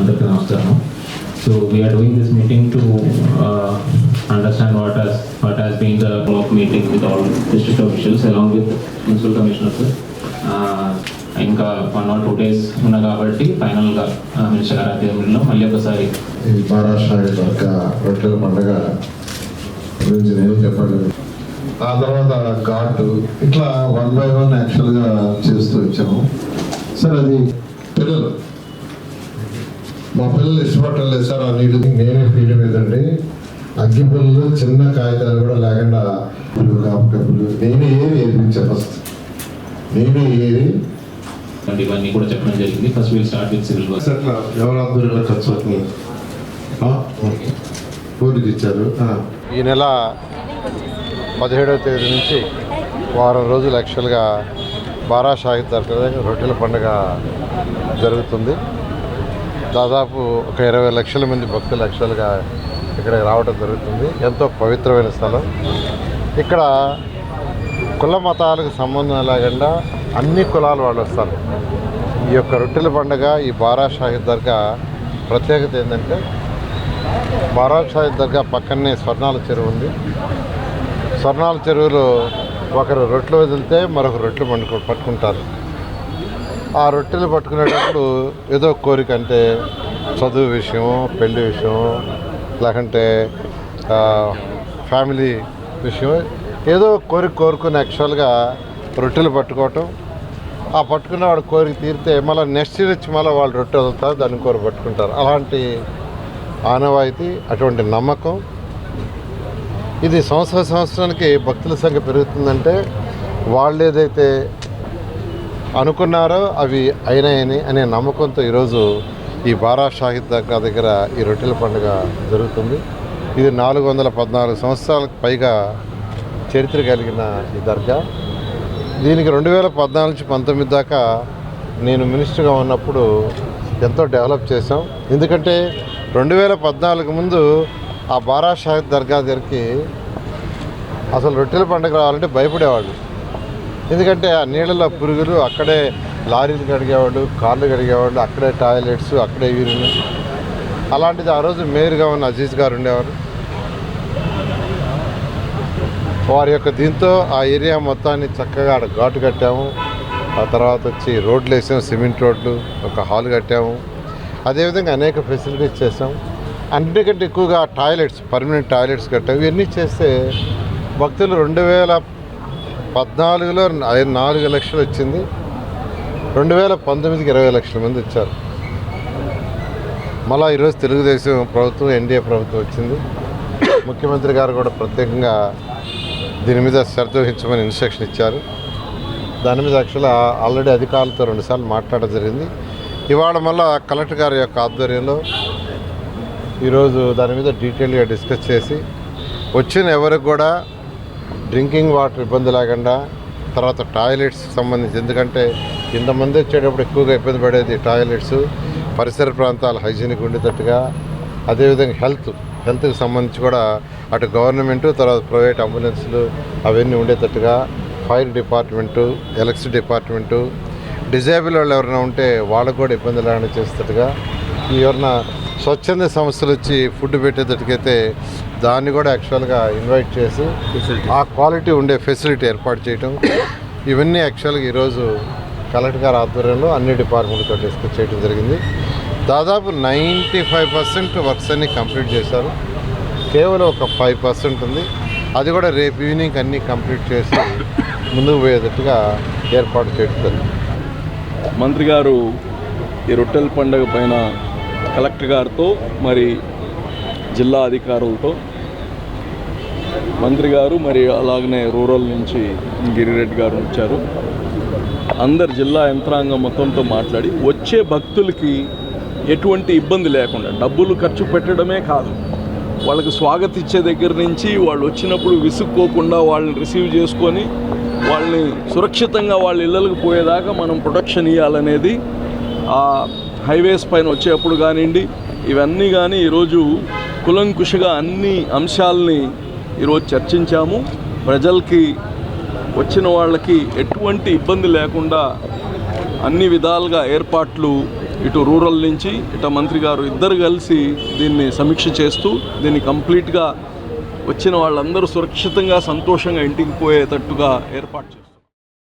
అందరికీ నమస్కారం so we are doing this meeting to understand what has what has been the block meeting with all district officials along with municipal commissioners ఇంకా one or two days ఉన్న కాబట్టి ఫైనల్గా minister గారి ఆధ్వర్యంలో మళ్ళీ ఒకసారి ఈ మహారాష్ట్ర యొక్క రొట్టెల పండుగ గురించి నేను చెప్పలేదు ఆ తర్వాత ఘాటు ఇట్లా వన్ బై వన్ యాక్చువల్గా చేస్తూ వచ్చాము. సార్ అది పిల్లలు మా పిల్లలు ఇష్టపడలేదు సార్ ఆ నీళ్ళు నేనే ఫీల్ లేదండి అగ్గి పుల్లలు చిన్న కాగితాలు కూడా లేకుండా పులు, కాపు కప్పులు నేనే ఏది ఏది ఫస్ట్ నేనే ఏది? ఇవన్నీ కూడా చెప్పడం జరిగింది. First will start with civil అట్లా ఎవరు ఆధ్వర్యంలో ఖర్చు అవుతుంది. ఊరికి ఇచ్చారు. ఆ. ఈ నెల పదిహేడవ తేదీ నుంచి వారం రోజులు యాక్చువల్గా బారా షాహిద్ దర్గా రొట్టెల పండుగ జరుగుతుంది. దాదాపు ఒక ఇరవై లక్షల మంది భక్తులు యాక్చువల్గా ఇక్కడికి రావడం జరుగుతుంది. ఎంతో పవిత్రమైన స్థలం. ఇక్కడ కుల మతాలకు సంబంధం లేకుండా అన్ని కులాల వాళ్ళు వస్తారు. ఈ యొక్క రొట్టెల పండుగ ఈ బారా షాహిద్ దర్గా ప్రత్యేకత ఏంటంటే బారా షాహిద్ దర్గా పక్కనే స్వర్ణాల చెరువు ఉంది. స్వర్ణాల చెరువులో ఒకరు రొట్టెలు వదిలితే మరొక రొట్టెలు పండుకు పట్టుకుంటారు. ఆ రొట్టెలు పట్టుకునేటప్పుడు ఏదో కోరిక అంటే చదువు విషయం పెళ్ళి విషయం లేకంటే ఫ్యామిలీ విషయం ఏదో కోరిక కోరుకుని యాక్చువల్గా రొట్టెలు పట్టుకోవటం. ఆ పట్టుకున్న వాడు కోరిక తీరితే మళ్ళీ నెక్స్ట్ ఇయర్ వచ్చి మళ్ళీ వాళ్ళు రొట్టె వదులుతారు దాన్ని కోరి పట్టుకుంటారు. అలాంటి ఆనవాయితీ అటువంటి నమ్మకం. ఇది సంవత్సర సంవత్సరానికి భక్తుల సంఖ్య పెరుగుతుందంటే వాళ్ళు ఏదైతే అనుకున్నారో అవి అయినాయని అనే నమ్మకంతో ఈరోజు ఈ బారా షాహిద్ దర్గా దగ్గర ఈ రొట్టెల పండుగ జరుగుతుంది. ఇది నాలుగు వందల పద్నాలుగు సంవత్సరాలకు పైగా చరిత్ర కలిగిన ఈ దర్గా. దీనికి రెండు వేల పద్నాలుగు నుంచి పంతొమ్మిది దాకా నేను మినిస్టర్గా ఉన్నప్పుడు ఎంతో డెవలప్ చేశాం. ఎందుకంటే రెండు వేల పద్నాలుగు ముందు ఆ బారా షాహిద్ దర్గా దగ్గరికి అసలు రొట్టెల పండుగ రావాలంటే భయపడేవాళ్ళు. ఎందుకంటే ఆ నీళ్ళలో పురుగులు అక్కడే లారీలు కడిగేవాళ్ళు కార్లు కడిగేవాళ్ళు అక్కడే టాయిలెట్స్ అక్కడే వీరులు అలాంటిది ఆ రోజు మేయర్గా ఉన్న అజీజ్ గారు ఉండేవారు. వారి యొక్క దీంతో ఆ ఏరియా మొత్తాన్ని చక్కగా ఆడ ఘాటు కట్టాము. ఆ తర్వాత వచ్చి రోడ్లు వేసాము సిమెంట్ రోడ్లు ఒక హాల్ కట్టాము. అదేవిధంగా అనేక ఫెసిలిటీస్ చేసాం. అన్నిటికంటే ఎక్కువగా టాయిలెట్స్ పర్మనెంట్ టాయిలెట్స్ కట్టాము. ఇవన్నీ చేస్తే భక్తులు రెండు వేల పద్నాలుగులో ఐ- నాలుగు లక్షలు వచ్చింది. రెండు వేల పంతొమ్మిదికి ఇరవై లక్షల మంది వచ్చారు. మళ్ళా ఈరోజు తెలుగుదేశం ప్రభుత్వం ఎన్డీఏ ప్రభుత్వం వచ్చింది. ముఖ్యమంత్రి గారు కూడా ప్రత్యేకంగా దీని మీద శ్రద్ధ వహించమని ఇన్స్ట్రక్షన్ ఇచ్చారు. దాని మీద యాక్చువల్గా ఆల్రెడీ అధికారులతో రెండుసార్లు మాట్లాడడం జరిగింది. ఇవాళ మళ్ళా కలెక్టర్ గారి యొక్క ఆధ్వర్యంలో ఈరోజు దాని మీద డీటెయిల్గా డిస్కస్ చేసి వచ్చిన ఎవరికి కూడా డ్రింకింగ్ వాటర్ ఇబ్బంది లేకుండా తర్వాత టాయిలెట్స్ సంబంధించి ఎందుకంటే ఇంతమంది వచ్చేటప్పుడు ఎక్కువగా ఇబ్బంది పడేది టాయిలెట్స్ పరిసర ప్రాంతాలు హైజీనిక్ ఉండేటట్టుగా. అదేవిధంగా హెల్త్ హెల్త్కి సంబంధించి కూడా అటు గవర్నమెంట్ తర్వాత ప్రైవేట్ అంబులెన్సులు అవన్నీ ఉండేటట్టుగా fire department electricity department disable వాళ్ళు ఎవరైనా ఉంటే వాళ్ళకు కూడా ఇబ్బంది లేకుండా చేసేటట్టుగా. ఎవరైనా స్వచ్ఛంద సంస్థలు వచ్చి ఫుడ్ పెట్టేటట్టుకైతే దాన్ని కూడా యాక్చువల్గా ఇన్వైట్ చేసి ఆ క్వాలిటీ ఉండే ఫెసిలిటీ ఏర్పాటు చేయటం. ఇవన్నీ యాక్చువల్గా ఈరోజు కలెక్టర్ గారి ఆధ్వర్యంలో అన్ని డిపార్ట్మెంట్తో డిస్కస్ చేయడం జరిగింది. దాదాపు నైంటీ ఫైవ్ పర్సెంట్ వర్క్స్ అన్ని కంప్లీట్ చేశారు. కేవలం ఒక ఫైవ్ పర్సెంట్ ఉంది. అది కూడా రేపు ఈవినింగ్ అన్నీ కంప్లీట్ చేసి ముందుకు పోయేటట్టుగా ఏర్పాటు జరిగింది. మంత్రి గారు ఈ రొట్టెల పండుగ పైన కలెక్టర్ గారితో మరి జిల్లా అధికారులతో మంత్రి గారు మరి అలాగనే రూరల్ నుంచి గిరిరెడ్డి గారు వచ్చారు. అందరు జిల్లా యంత్రాంగం మొత్తంతో మాట్లాడి వచ్చే భక్తులకి ఎటువంటి ఇబ్బంది లేకుండా డబ్బులు ఖర్చు పెట్టడమే కాదు వాళ్ళకి స్వాగతిచ్చే దగ్గర నుంచి వాళ్ళు వచ్చినప్పుడు విసుక్కోకుండా వాళ్ళని రిసీవ్ చేసుకొని వాళ్ళని సురక్షితంగా వాళ్ళ ఇళ్ళకి పోయేదాకా మనం ప్రొటెక్షన్ ఇవ్వాలనేది ఆ హైవేస్ పైన వచ్చేప్పుడు కానివ్వండి ఇవన్నీ కానీ ఈరోజు కులంకుషగా అన్ని అంశాలని ఈరోజు చర్చించాము. ప్రజలకి వచ్చిన వాళ్ళకి ఎటువంటి ఇబ్బంది లేకుండా అన్ని విధాలుగా ఏర్పాట్లు ఇటు రూరల్ నుంచి ఇటు మంత్రి గారు ఇద్దరు కలిసి దీన్ని సమీక్ష చేస్తూ దీన్ని కంప్లీట్గా వచ్చిన వాళ్ళందరూ సురక్షితంగా సంతోషంగా ఇంటికి పోయేటట్టుగా ఏర్పాటు చేస్తారు